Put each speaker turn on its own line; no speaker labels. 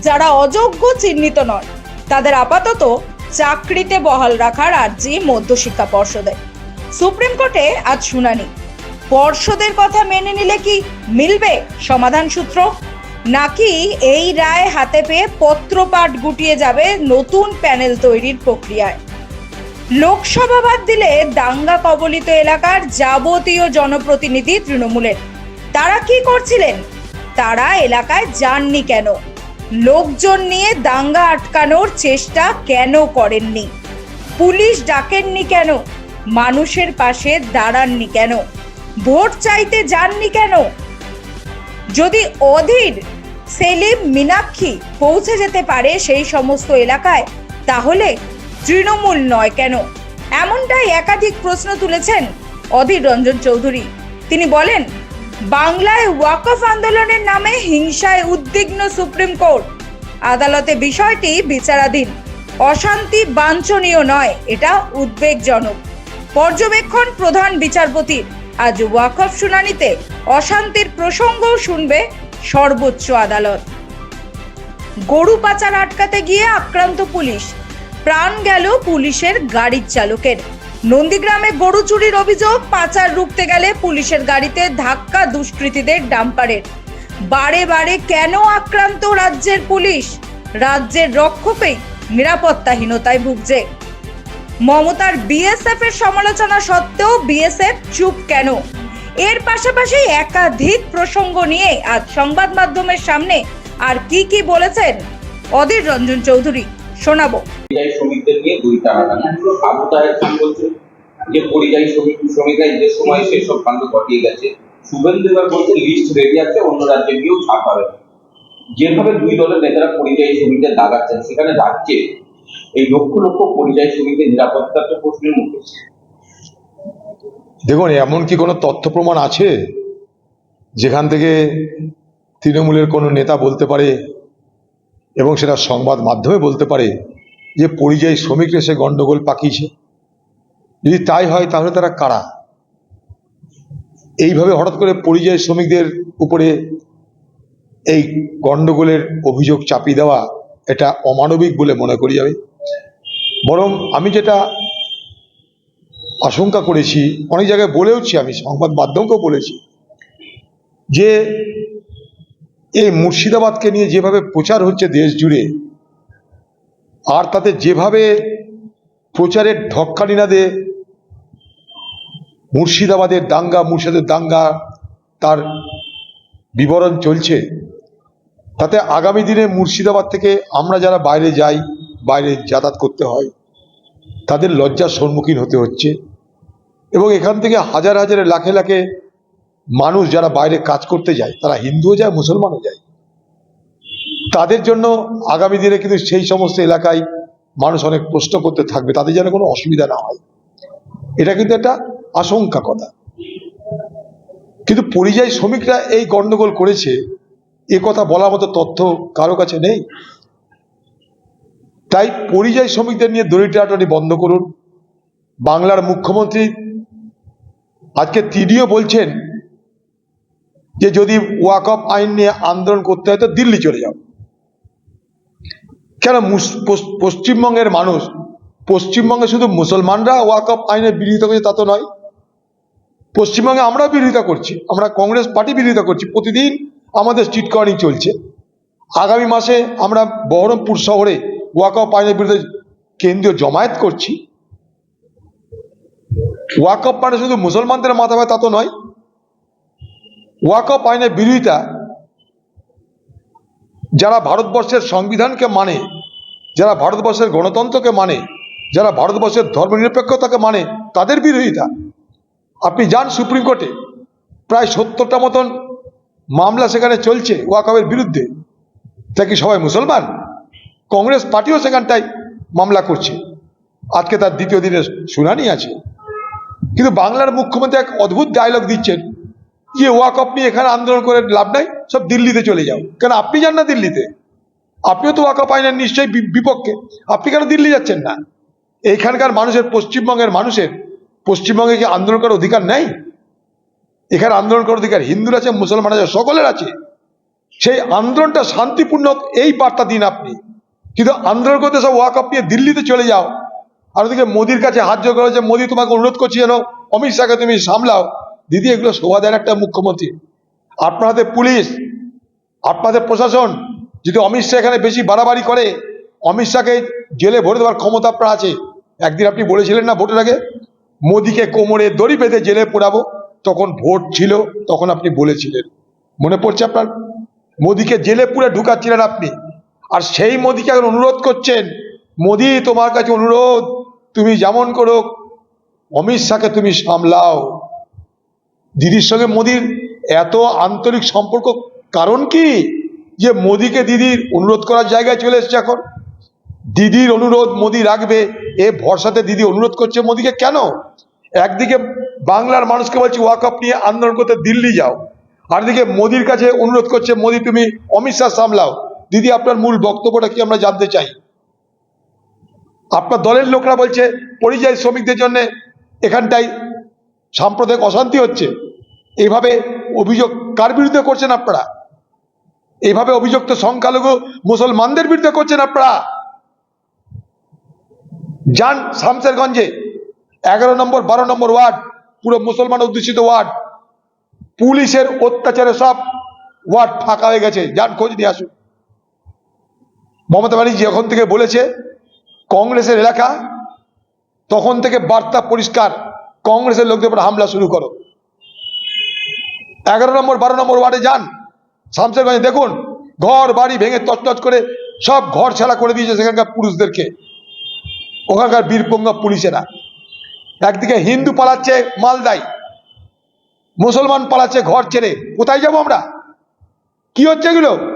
যারা অযোগ্য চিহ্নিত নন, তাদের আপাতত চাকরিতে বহাল রাখার আর্জি মধ্যশিক্ষা পর্ষদের। সুপ্রিম কোর্টে আজ শুনানি। পর্ষদের কথা মেনে নিলে কি মিলবে সমাধান সূত্র? নাকি এই রায় হাতে পেয়ে পত্রপাঠ গুটিয়ে যাবে নতুন প্যানেল তৈরির প্রক্রিয়ায়? লোকসভা বাদ দিলে দাঙ্গা কবলিত এলাকার যাবতীয় জনপ্রতিনিধি তৃণমূলের। তারা কি করছিলেন? তারা এলাকায় যাননি কেন? লোকজন নিয়ে দাঙ্গা আটকানোর চেষ্টা কেন করেননি? পুলিশ ডাকেননি কেন? মানুষের পাশে দাঁড়াননি কেন? ভোট চাইতে যাননি কেন? যদি অধীর সেলিম মীনাক্ষী পৌঁছে যেতে পারে সেই সমস্ত এলাকায়, তাহলে তৃণমূল নয় কেন? এমনটাই একাধিক প্রশ্ন তুলেছেন অধীর রঞ্জন চৌধুরী। তিনি বলেন বাংলায় ওয়াকফ আন্দোলনের নামে হিংসায় উদ্বিগ্ন সুপ্রিম কোর্ট। আদালতে বিষয়টি বিচারাধীন। অশান্তি বাঞ্ছনীয় নয়, এটা উদ্বেগজনক। পর্যবেক্ষণ প্রধান বিচারপতির আজ ওয়াকফ শুনানিতে অশান্তির প্রসঙ্গও শুনবে সর্বোচ্চ আদালত। গরু পাচার আটকাতে গিয়ে আক্রান্ত পুলিশ। প্রাণ গেল পুলিশের গাড়ির চালকের। নন্দীগ্রামে গরু চুরির অভিযোগ, পাচার রুখতে গেলে পুলিশের গাড়িতে ধাক্কা দুষ্কৃতীদের ডাম্পারের। বারে বারে কেন আক্রান্ত রাজ্যের পুলিশ? রাজ্যের রক্ষকেই নিরাপত্তাহীনতায় ভুগছে। মমতার বিএসএফ এর সমালোচনা সত্ত্বেও বিএসএফ চুপ কেন? এর পাশাপাশি একাধিক প্রসঙ্গ নিয়ে আজ সংবাদ মাধ্যমের সামনে আর কি কি বলেছেন অধীর রঞ্জন চৌধুরী। শোনাবো।
পরিযায়ী শ্রমিকদের নিয়ে দুই টানাটানি। আবু তাহের খান বলছে। যে পরিযায়ী শ্রমিক শ্রমিকরা ঈদের সময় সেসব কাণ্ড ঘটিয়ে গেছে। শুভেন্দু এবার বলছে লিস্ট রেডি আছে অন্য রাজ্যে গিয়েও ছাড় পাবে। যেভাবে দুই দলের নেতারা পরিযায়ী শ্রমিকদের দাগাচ্ছেন সেখানে রাজ্যে এই লক্ষ লক্ষ পরিযায়ী শ্রমিকদের নিরাপত্তার তো প্রশ্নের মুখে।
দেখুন এমন কি কোনো তথ্য প্রমাণ আছে? যেখান থেকে তৃণমূলের কোনো নেতা বলতে পারে এবং সেটা সংবাদ মাধ্যমে বলতে পারে যে পরিযায়ী শ্রমিকরা সে গন্ডগোল পাকিয়েছে। যদি তাই হয়, তাহলে তারা কারা? এইভাবে হঠাৎ করে পরিযায়ী শ্রমিকদের উপরে এই গন্ডগোলের অভিযোগ চাপিয়ে দেওয়া এটা অমানবিক বলে মনে করি আমি। বরং আমি যেটা আশঙ্কা করেছি, অনেক জায়গায় বলেওছি আমি, সংবাদ মাধ্যমকেও বলেছি, যে এই মুর্শিদাবাদকে নিয়ে যেভাবে প্রচার হচ্ছে দেশ জুড়ে, আর তাতে যেভাবে প্রচারের ঢক্কানিনাদে মুর্শিদাবাদের দাঙ্গা মুর্শিদের দাঙ্গা তার বিবরণ চলছে, তাতে আগামী দিনে মুর্শিদাবাদ থেকে আমরা যারা বাইরে যাই, বাইরে যাতায়াত করতে হয়, তাদের লজ্জার সম্মুখীন হতে হচ্ছে। এবং এখান থেকে হাজার হাজারে লাখে লাখে মানুষ যারা বাইরে কাজ করতে যায়, তারা হিন্দুও যায়, মুসলমানও যায়। তাদের জন্য আগামী দিনে কিন্তু সেই সমস্ত এলাকায় মানুষ অনেক প্রশ্ন করতে থাকবে, তাদের যেন কোনো অসুবিধা না হয়। এটা কিন্তু একটা আশঙ্কা কথা। কিন্তু পরিযায়ী শ্রমিকরা এই গন্ডগোল করেছে, এ কথা বলার মতো তথ্য কারও কাছে নেই। তাই পরিযায়ী শ্রমিকদের নিয়ে দড়িটাটানি বন্ধ করুন। বাংলার মুখ্যমন্ত্রী আজকে তিনিও বলছেন যে যদি ওয়াকফ আইন নিয়ে আন্দোলন করতে হয় তো দিল্লি চলে যাও। কেন পশ্চিমবঙ্গের মানুষ, পশ্চিমবঙ্গে শুধু মুসলমানরা ওয়াকফ আইনের বিরোধিতা করছে তা তো নয়। পশ্চিমবঙ্গে আমরাও বিরোধিতা করছি, আমরা কংগ্রেস পার্টি বিরোধিতা করছি, প্রতিদিন আমাদের স্ট্রিট কর্নিং চলছে। আগামী মাসে আমরা বহরমপুর শহরে ওয়াকফ আইনের বিরুদ্ধে কেন্দ্রীয় জমায়েত করছি। ওয়াকফ মানে শুধু মুসলমানদের মাথা ব্যথা তা তো নয় ওয়াকফ আইনের বিরোধিতা যারা ভারতবর্ষের সংবিধানকে মানে যারা ভারতবর্ষের গণতন্ত্রকে মানে যারা ভারতবর্ষের ধর্মনিরপেক্ষতাকে মানে তাদের বিরোধিতা। আপনি যান সুপ্রিম কোর্টে, প্রায় সত্তরটা মতন মামলা সেখানে চলছে ওয়াকফের বিরুদ্ধে। তা কি সবাই মুসলমান? কংগ্রেস পার্টিও সেখানটায় মামলা করছে। আজকে তার দ্বিতীয় দিনের শুনানি আছে। কিন্তু বাংলার মুখ্যমন্ত্রী এক অদ্ভুত ডায়লগ দিচ্ছেন। যে ওয়াকফ নিয়ে এখানে আন্দোলন করে লাভ নাই, সব দিল্লিতে চলে যাও। কেন আপনি যান না দিল্লিতে? আপনিও তো ওয়াকফ আইনের নিশ্চয়ই বিপক্ষে। আপনি কেন দিল্লি যাচ্ছেন না? এইখানকার মানুষের, পশ্চিমবঙ্গের মানুষের, পশ্চিমবঙ্গে কি আন্দোলন করার অধিকার নেই? এখানে আন্দোলন করার অধিকার হিন্দুর আছে, মুসলমান আছে, সকলের আছে। সেই আন্দোলনটা শান্তিপূর্ণ এই বার্তা দিন আপনি। কিন্তু আন্দোলন করতে সব ওয়াক আপ নিয়ে দিল্লিতে চলে যাও। আর ওদিকে মোদির কাছে হাত জোর করা যে মোদি, তোমাকে অনুরোধ করছি যেন অমিত শাহকে তুমি সামলাও। দিদি, এগুলো শোভা দেন একটা মুখ্যমন্ত্রী। আপনাদের পুলিশ, আপনাদের প্রশাসন, যদি অমিত শাহ এখানে বেশি বাড়াবাড়ি করে, অমিত শাহকে জেলে ভরে দেওয়ার ক্ষমতা আপনার আছে। একদিন আপনি বলেছিলেন না ভোটের আগে? মোদিকে কোমরে দড়ি বেঁধে জেলে পোড়াবো, তখন ভোট ছিল, তখন আপনি বলেছিলেন। মনে পড়ছে আপনার? মোদিকে জেলে পুরে ঢুকাচ্ছিলেন আপনি। আর সেই মোদিকে এখন অনুরোধ করছেন, মোদি, তোমার কাছে অনুরোধ, তুমি যেমন করো অমিত শাহকে তুমি সামলাও। দিদির সঙ্গে মোদির এত আন্তরিক সম্পর্ক, কারণ কি? যে মোদিকে দিদির অনুরোধ করার জায়গায় চলে এসছে এখন। দিদির অনুরোধ মোদি রাখবে, এ ভরসাতে দিদি অনুরোধ করছে মোদিকে কেন? একদিকে বাংলার মানুষকে বলছে ওয়াকআপ নিয়ে আন্দোলন করতে দিল্লি যাও। আর দিকে মোদির কাছে অনুরোধ করছে, মোদি, তুমি অমিত শাহ সামলাও। দিদি, আপনার মূল বক্তব্যটা কি আমরা জানতে চাই? আপনার দলের লোকরা বলছে, পরিযায়ী শ্রমিকদের জন্য এখানটায় সাম্প্রদায়িক অশান্তি হচ্ছে। এইভাবে অভিযোগ কার বিরুদ্ধে করছেন আপনারা? এইভাবে অভিযোগ তো সংখ্যালঘু মুসলমানদের বিরুদ্ধে করছেন আপনারা? যান শামসেরগঞ্জে, এগারো নম্বর, বারো নম্বর ওয়ার্ড, পুরো মুসলমান অধ্যুষিত ওয়ার্ড। পুলিশের অত্যাচারে সব ওয়ার্ড ফাঁকা হয়ে গেছে। যান, খোঁজ নিয়ে আসুন। মমতা ব্যানার্জি যখন থেকে বলেছে, কংগ্রেসের এলাকা, তখন থেকে বার্তা পরিষ্কার। কংগ্রেসের লোকদের উপর হামলা শুরু করো। এগারো নম্বর, বারো নম্বর ওয়ার্ডে যান। শামসেরগঞ্জে দেখুন, ঘর, বাড়ি ভেঙে তছনছ করে সব ঘর ছাড়া করে দিয়েছে সেখানকার পুরুষদেরকে। ওখানকার বীরপঙ্গা পুলিশেরা। একদিকে হিন্দু পালাচ্ছে মালদাই মুসলমান পালাচ্ছে ঘর ছেড়ে। কোথায় যাব আমরা? কি হচ্ছে এগুলো?